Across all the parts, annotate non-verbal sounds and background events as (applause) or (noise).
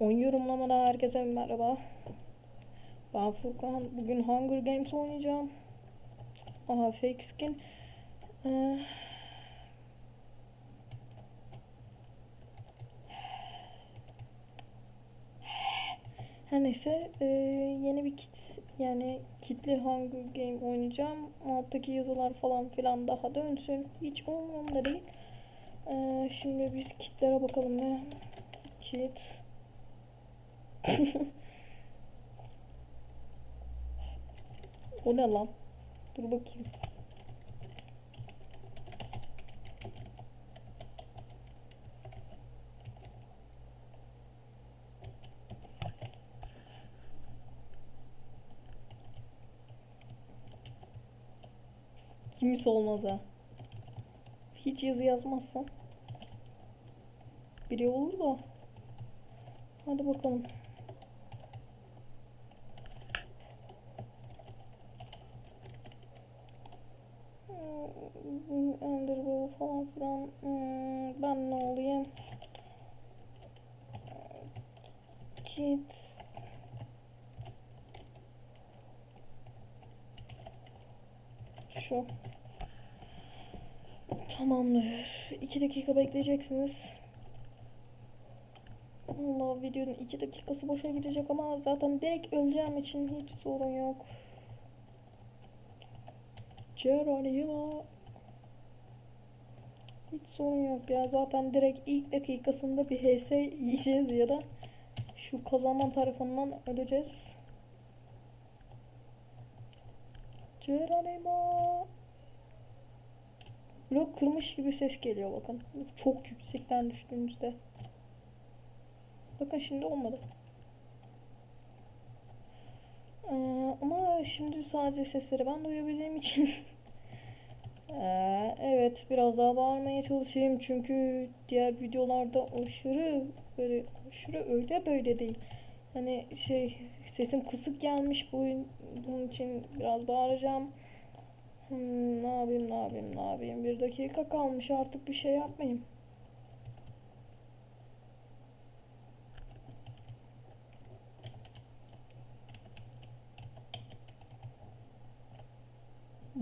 Oyun yorumlamada herkese merhaba. Ben Furkan. Bugün Hunger Games oynayacağım. Aha fake skin. Ee, Her neyse ee, yeni bir kit yani kitli Hunger Game oynayacağım. Alttaki yazılar falan filan daha dönsün. Hiç umurumda değil. Ee, şimdi biz kitlere bakalım ne. Kit. (laughs) o ne lan? Dur bakayım. Kimse olmaz ha. Hiç yazı yazmazsan. Biri olur da. Hadi bakalım. Hmm, Enderball falan filan. Hmm, ben ne olayım? Kit. Şu. Tamamdır. 2 dakika bekleyeceksiniz. Allah videonun 2 dakikası boşa gidecek ama zaten direkt öleceğim için hiç sorun yok. Geronimo. Hiç sorun yok ya. Zaten direkt ilk dakikasında bir HS yiyeceğiz ya da şu kazanan tarafından öleceğiz. Geronimo. Blok kırmış gibi ses geliyor bakın. Çok yüksekten düştüğünüzde. Bakın şimdi olmadı. Ee, şimdi sadece sesleri ben duyabildiğim için (laughs) ee, evet biraz daha bağırmaya çalışayım çünkü diğer videolarda aşırı böyle aşırı öyle böyle değil. Hani şey sesim kısık gelmiş bu bunun için biraz bağıracağım. Hmm, ne yapayım ne yapayım ne yapayım bir dakika kalmış artık bir şey yapmayayım.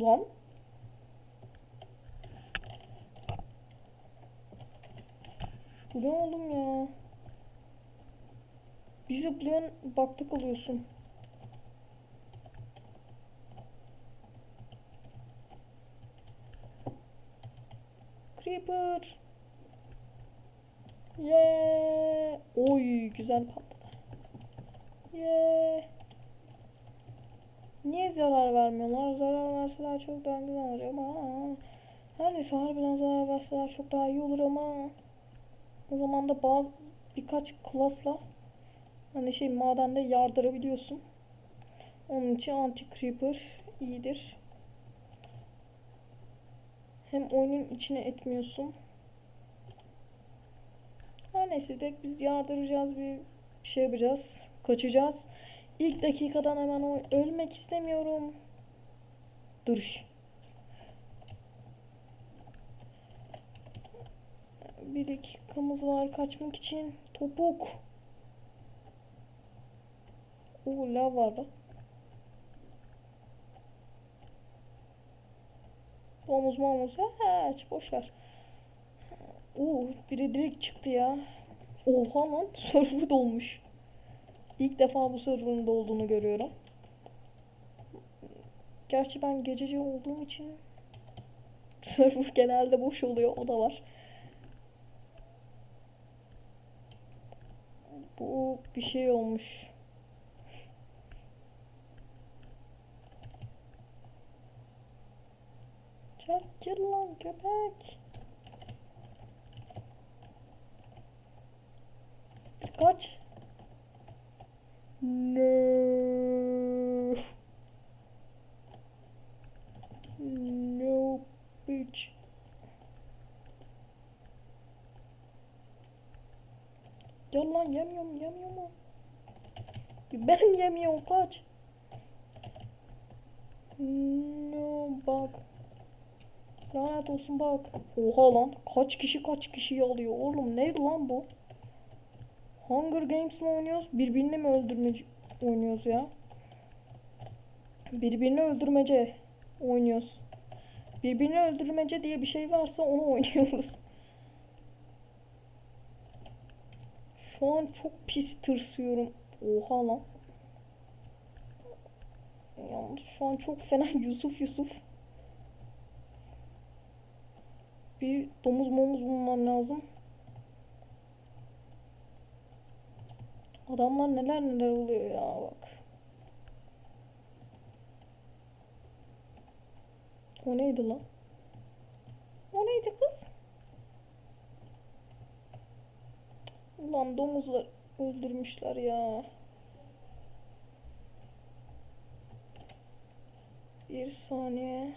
Lan. Bu ne oğlum ya? Bir zıplayan bakta kalıyorsun. Creeper. Yeah. Oy güzel patladı. Yeah. Niye zarar vermiyorlar? Zarar verseler çok daha güzel olacak ama her neyse harbiden zarar verseler çok daha iyi olur ama o zaman da bazı birkaç klasla hani şey madende yardırabiliyorsun. Onun için anti creeper iyidir. Hem oyunun içine etmiyorsun. Her neyse tek biz yardıracağız bir şey yapacağız. Kaçacağız. İlk dakikadan hemen ölmek istemiyorum. Duruş. Bir dakikamız var kaçmak için. Topuk. Oo lav var. Domuz momuz. Ha, aç boş ver. Oo biri direkt çıktı ya. Oha lan (laughs) server dolmuş. İlk defa bu server'ın olduğunu görüyorum. Gerçi ben gececi olduğum için (laughs) server genelde boş oluyor. O da var. Bu bir şey olmuş. Çekil lan köpek. Kaç. No. No bitch. Gel lan yemiyorum yemiyor mu? Benim yemiyorum kaç. No bak. Lanet olsun bak. Oha lan kaç kişi kaç kişiyi alıyor oğlum neydi lan bu? Hunger Games mi oynuyoruz? Birbirini mi öldürmece oynuyoruz ya? Birbirini öldürmece oynuyoruz. Birbirini öldürmece diye bir şey varsa onu oynuyoruz. Şu an çok pis tırsıyorum. Oha lan. Yalnız şu an çok fena (laughs) Yusuf Yusuf. Bir domuz momuz bulmam lazım. Adamlar neler neler oluyor ya bak. O neydi lan? O neydi kız? Ulan domuzlar öldürmüşler ya. Bir saniye.